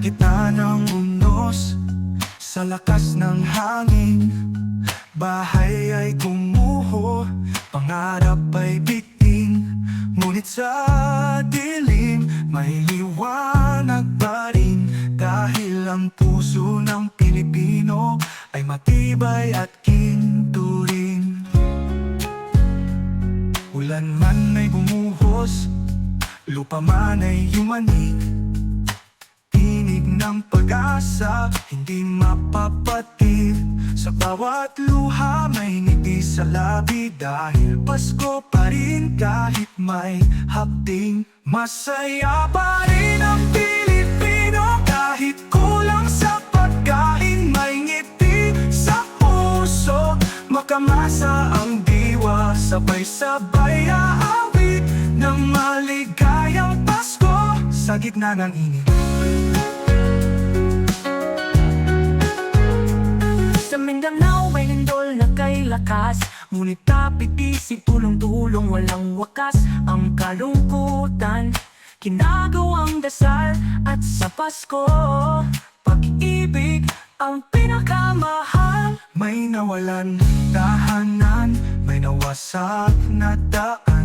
gitna ng unos Sa lakas ng hangin Bahay ay gumuho Pangarap ay bitin. Ngunit sa dilim May liwanag pa rin. Dahil ang puso ng Pilipino Ay matibay at kinturin Ulan man ay bumuhos Lupa man ay yumanig. Tinig ng pag-asa Hindi mapapatid. Sa bawat luha may ngiti sa labi Dahil Pasko pa rin kahit may hapding. Masaya pa rin ang Pilipino Kahit kulang sa pagkain May ngiti sa puso. Makamasa ang diwa Sabay-sabay aawit Ng Pasko Sa gitna ng init. Sa Mindanao may lindol na kay lakas Ngunit tapit isip tulong-tulong walang wakas. Ang kalungkutan Ginagawang dasal At sa Pasko Pag-ibig ang pinakamahal. May nawalan tahanan May nawasak na daan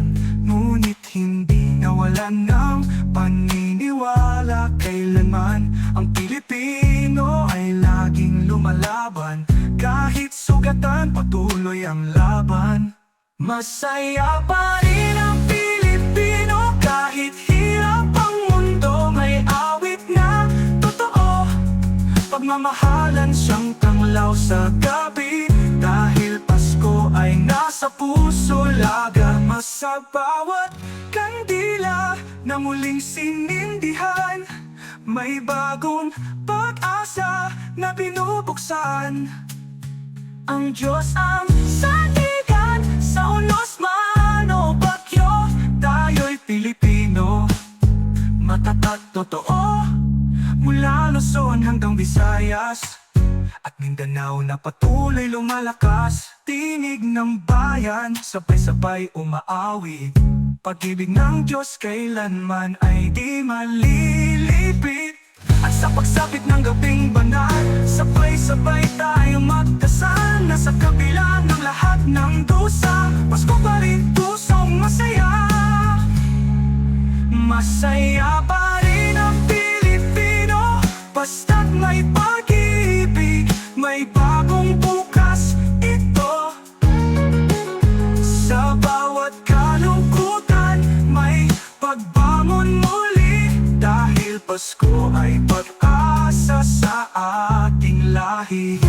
Kailanman. Ang Pilipino ay laging lumalaban. Kahit sugatan patuloy ang laban. Masaya pa rin ang Pilipino. Kahit hirap ang mundo May awit na totoo. Pagmamahalan siyang tanglaw sa gabi. Dahil Pasko ay nasa puso Lagama sa bawat muling sinindihan. May bagong pag-asa na binubuksan. Ang Diyos ang sandigan Sa unos man o bagyo Tayo'y Pilipino. Matatat totoo Mula Luzon hanggang Visayas. At Mindanao na patuloy lumalakas Tinig ng bayan Sabay-sabay umaawit Pag-ibig ng Diyos kailanman ay di malilipit. At sa pagsapit ng gabing banal Sabay-sabay tayo magdasal Na sa kabila ng lahat ng dusa Pasko pa rin pusong masaya. Masaya pa rin ang Pilipino. Basta't pagbangon muli Dahil Pasko ay pag-asa sa ating lahi